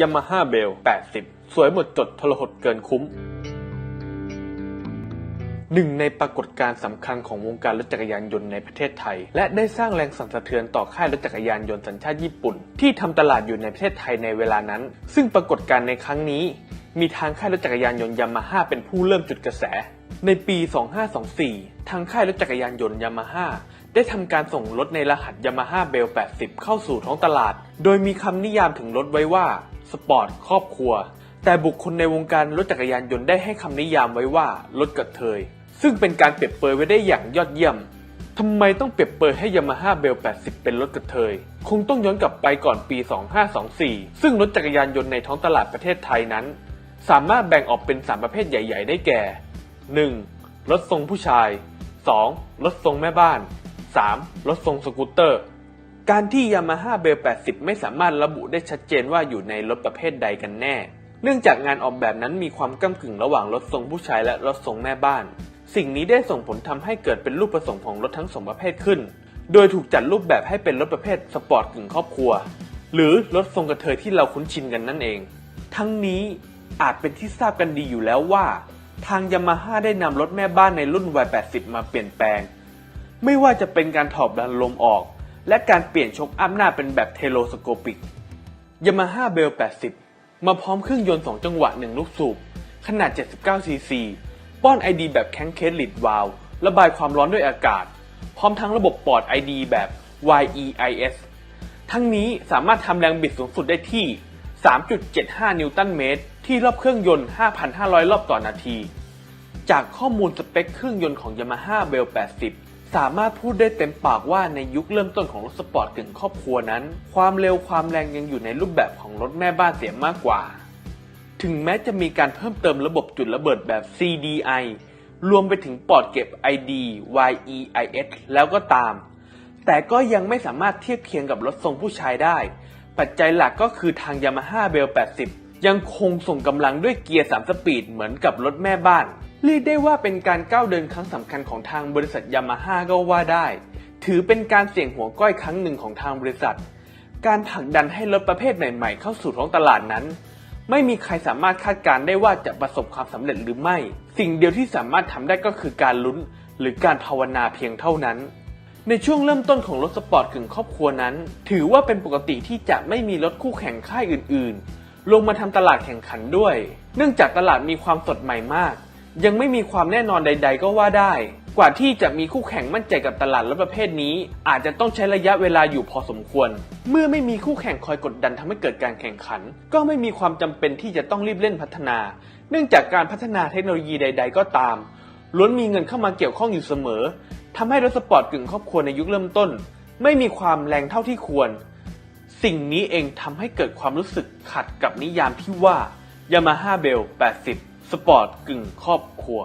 Yamaha Bell 80 สวยหมดจดทรหดเกินคุ้ม หนึ่งในปรากฏการณ์สำคัญของวงการรถจักรยานยนต์ในประเทศไทย และได้สร้างแรงสั่นสะเทือนต่อค่ายรถจักรยานยนต์สัญชาติญี่ปุ่น ที่ทำตลาดอยู่ในประเทศไทยในเวลานั้น ซึ่งปรากฏการณ์ในครั้งนี้ มีทางค่ายรถจักรยานยนต์ยามาฮ่าเป็นผู้เริ่มจุดกระแส ในปี 2524 ทางค่ายรถจักรยานยนต์ยามาฮ่าได้ทำการส่งรถในรหัสยามาฮ่าเบล80 เข้าสู่ท้องตลาด โดยมีคำนิยามถึงรถไว้ว่า สปอร์ต ครอบครัว แต่บุคคลในวงการรถจักรยานยนต์ได้ให้คำนิยามไว้ว่ารถกระเทย ซึ่งเป็นการเปรียบเปรยไว้ได้อย่างยอดเยี่ยมทำไมต้องเปรียบเปรยให้ยามาฮ่าเบล 80 เป็นรถกระเทย คงต้องย้อนกลับไปก่อนปี 2524 ซึ่งรถจักรยานยนต์ในท้องตลาดประเทศไทยนั้น สามารถแบ่งออกเป็น 3 ประเภทใหญ่ ๆ ได้แก่ 1. รถทรงผู้ชาย 2. รถทรงแม่บ้าน 3. รถทรงสกูตเตอร์ การที่ Yamaha Bell 80 ไม่สามารถระบุได้ชัดเจนว่าอยู่ในรถประเภทใดกันแน่ เนื่องจากงานออกแบบนั้นมีความก้ากึ่งระหว่างรถทรงผู้ชายและรถทรงแม่บ้าน สิ่งนี้ได้ส่งผลทำให้เกิดเป็นรูปผสมของรถทั้งสองประเภทขึ้น โดยถูกจัดรูปแบบให้เป็นรถประเภทสปอร์ตกึ่งครอบครัว หรือรถทรงกระเทยที่เราคุ้นชินกันนั่นเอง ทั้งนี้อาจเป็นที่ทราบกันดีอยู่แล้วว่า ทางยามาฮ่าได้นำรถแม่บ้านในรุ่น Y80 มาเปลี่ยนแปลง ไม่ว่าจะเป็นการถอดบันลมออก และการเปลี่ยนชกอัพหน้าเป็นแบบเทโลสโคปิก Yamaha Bell 80 มาพร้อมเครื่องยนต์ 2 จังหวะ 1 ลูกสูบ ขนาด 79 ซีซี ป้อน ID แบบแข้งเคสลิดวาลระบายความร้อนด้วยอากาศ พร้อมทั้งระบบปลอด ID แบบ YEIS ทั้งนี้สามารถทำแรงบิดสูงสุดได้ที่ 3.75 นิวตันเมตร ที่รอบเครื่องยนต์ 5,500 รอบต่อนาที จากข้อมูลสเปคเครื่องยนต์ของ Yamaha Bell 80 สามารถพูดได้เต็มปากว่าในยุคเริ่มต้นของรถสปอร์ตกึ่งครอบครัวนั้น ความเร็วความแรงยังอยู่ในรูปแบบของรถแม่บ้านเสียมากกว่า ถึงแม้จะมีการเพิ่มเติมระบบจุดระเบิดแบบ CDI รวมไปถึงปอดเก็บ ID YEIS แล้วก็ตาม แต่ก็ยังไม่สามารถเทียบเคียงกับรถทรงผู้ชายได้ ปัจจัยหลักก็คือทาง Yamaha Bell 80 ยังคงส่งกำลังด้วยเกียร์ 3 สปีดเหมือนกับรถแม่บ้าน เรียกได้ว่าเป็นการก้าวเดินครั้งสำคัญของทางบริษัท Yamaha ก็ว่าได้ ถือเป็นการเสี่ยงหัวก้อยครั้งหนึ่งของทางบริษัท การผลักดันให้รถประเภทใหม่ ๆ เข้าสู่ท้องตลาดนั้น ไม่มีใครสามารถคาดการณ์ได้ว่าจะประสบความสำเร็จหรือไม่ สิ่งเดียวที่สามารถทำได้ก็คือการลุ้น หรือการภาวนาเพียงเท่านั้น ในช่วงเริ่มต้นของรถสปอร์ตกึ่งครอบครัวนั้น ถือว่าเป็นปกติที่จะไม่มีรถคู่แข่งค่ายอื่น ๆ ลงมาทำตลาดแข่งขันด้วย เนื่องจากตลาดมีความสดใหม่มาก ยังไม่มีความแน่นอนใด ๆ ก็ว่าได้ กว่าที่จะมีคู่แข่งมั่นใจกับตลาดรถประเภทนี้ อาจจะต้องใช้ระยะเวลาอยู่พอสมควร เมื่อไม่มีคู่แข่งคอยกดดันทำให้เกิดการแข่งขัน ก็ไม่มีความจำเป็นที่จะต้องรีบเล่นพัฒนา เนื่องจากการพัฒนาเทคโนโลยีใด ๆ ก็ตามล้วนมีเงินเข้ามาเกี่ยวข้องอยู่เสมอทำให้รถสปอร์ตกึ่งครอบครัวในยุคเริ่มต้น ไม่มีความแรงเท่าที่ควร สิ่งนี้เองทำให้เกิดความรู้สึกขัดกับนิยามที่ว่า Yamaha Bell 80 สปอร์ตกึ่งครอบครัว